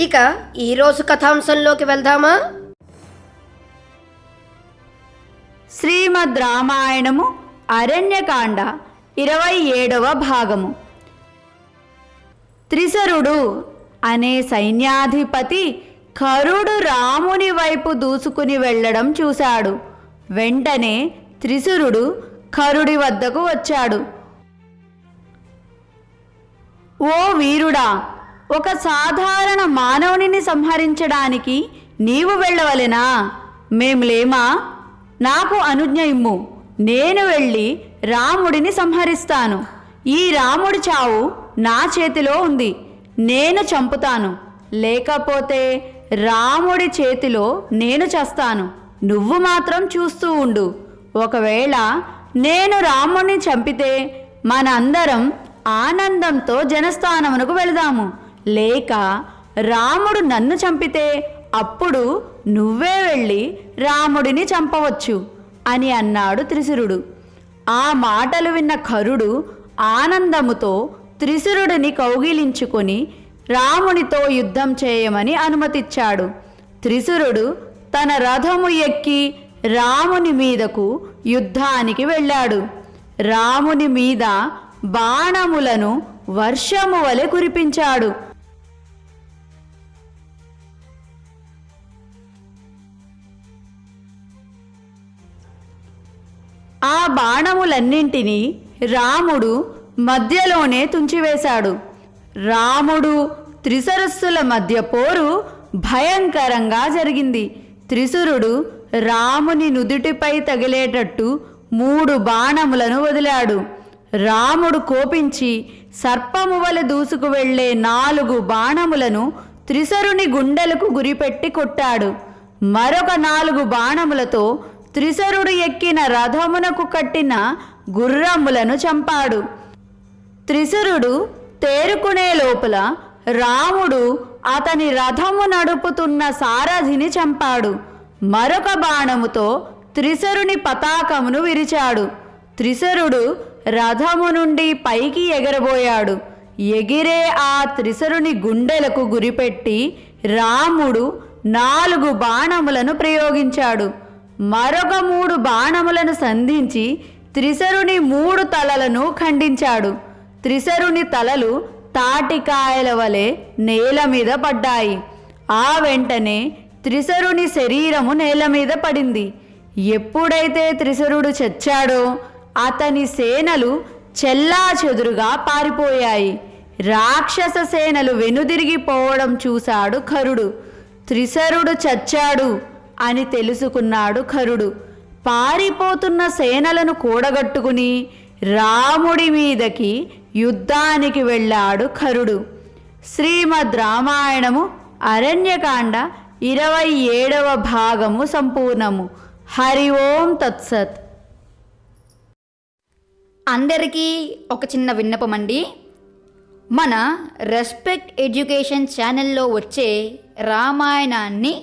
ఇక ఈరోజు కథాంశంలోకి వెళ్దామా? శ్రీమద్ రామాయణము అరణ్యకాండ ఇరవై ఏడవ భాగము. త్రిసరుడు అనే సైన్యాధిపతి కరుడు రాముని వైపు దూసుకుని వెళ్ళడం చూశాడు. వెంటనే త్రిసురుడు కరుడి వద్దకు వచ్చాడు. ఓ వీరుడా ఒక సాధారణ మానవునిని సంహరించడానికి నీవు వెళ్ళవలెనా? మేములేమా లేమా? నాకు అనుజ్ఞ ఇమ్ము. నేను వెళ్ళి రాముడిని సంహరిస్తాను. ఈ రాముడి చావు నా చేతిలో ఉంది. నేను చంపుతాను. లేకపోతే రాముడి చేతిలో నేను చస్తాను. నువ్వు మాత్రం చూస్తూ ఉండు. ఒకవేళ నేను రాముడిని చంపితే మనందరం ఆనందంతో జనస్థానమునకు వెళదాము. లేక రాముడు నన్ను చంపితే అప్పుడు నువ్వే వెళ్ళి రాముడిని చంపవచ్చు అని అన్నాడు త్రిశురుడు. ఆ మాటలు విన్న కరుడు ఆనందముతో త్రిశురుడిని కౌగిలించుకొని రామునితో యుద్ధం చేయమని అనుమతిచ్చాడు. త్రిశురుడు తన రథము ఎక్కి రాముని మీదకు యుద్ధానికి వెళ్ళాడు. రాముని మీద బాణములను వర్షము వలె కురిపించాడు. ఆ బాణములన్నింటినీ రాముడు మధ్యలోనే తుంచివేశాడు. రాముడు త్రిసరస్సుల మధ్య పోరు భయంకరంగా జరిగింది. త్రిసురుడు రాముని నుదుటిపై తగిలేటట్టు మూడు బాణములను వదిలాడు. రాముడు కోపించి సర్పము వలె దూసుకు వెళ్ళే నాలుగు బాణములను త్రిసరుని గుండెలకు గురిపెట్టి కొట్టాడు. మరొక నాలుగు బాణములతో త్రిశరుడు ఎక్కిన రథమునకు కట్టిన గుర్రములను చంపాడు. త్రిశరుడు తేరుకునే లోపల రాముడు అతని రథము నడుపుతున్న సారథిని చంపాడు. మరొక బాణముతో త్రిశరుని పతాకమును విరిచాడు. త్రిశరుడు రథము నుండి పైకి ఎగరబోయాడు. ఎగిరే ఆ త్రిశరుని గుండెలకు గురిపెట్టి రాముడు నాలుగు బాణములను ప్రయోగించాడు. మరొక మూడు బాణములను సంధించి త్రిశరుని మూడు తలలను ఖండించాడు. త్రిశరుని తలలు తాటికాయల వలె నేల మీద పడ్డాయి. ఆ వెంటనే త్రిశరుని శరీరము నేల మీద పడింది. ఎప్పుడైతే త్రిశరుడు చచ్చాడో అతని సేనలు చెల్లా చెదురుగా పారిపోయాయి. రాక్షస సేనలు వెనుదిరిగిపోవడం చూశాడు ఖరుడు. త్రిశరుడు చచ్చాడు. అని తెలుసుకున్నాడు ఖరుడు. పారిపోతున్న సేనలను కూడగట్టుకుని రాముడి మీదకి యుద్ధానికి వెళ్ళాడు ఖరుడు. శ్రీమద్ రామాయణము అరణ్యకాండ ఇరవై ఏడవ భాగము సంపూర్ణము. హరి ఓం తత్సత్. అందరికీ ఒక చిన్న విన్నపం అండి. మన రెస్పెక్ట్ ఎడ్యుకేషన్ ఛానల్లో వచ్చే రామాయణాన్ని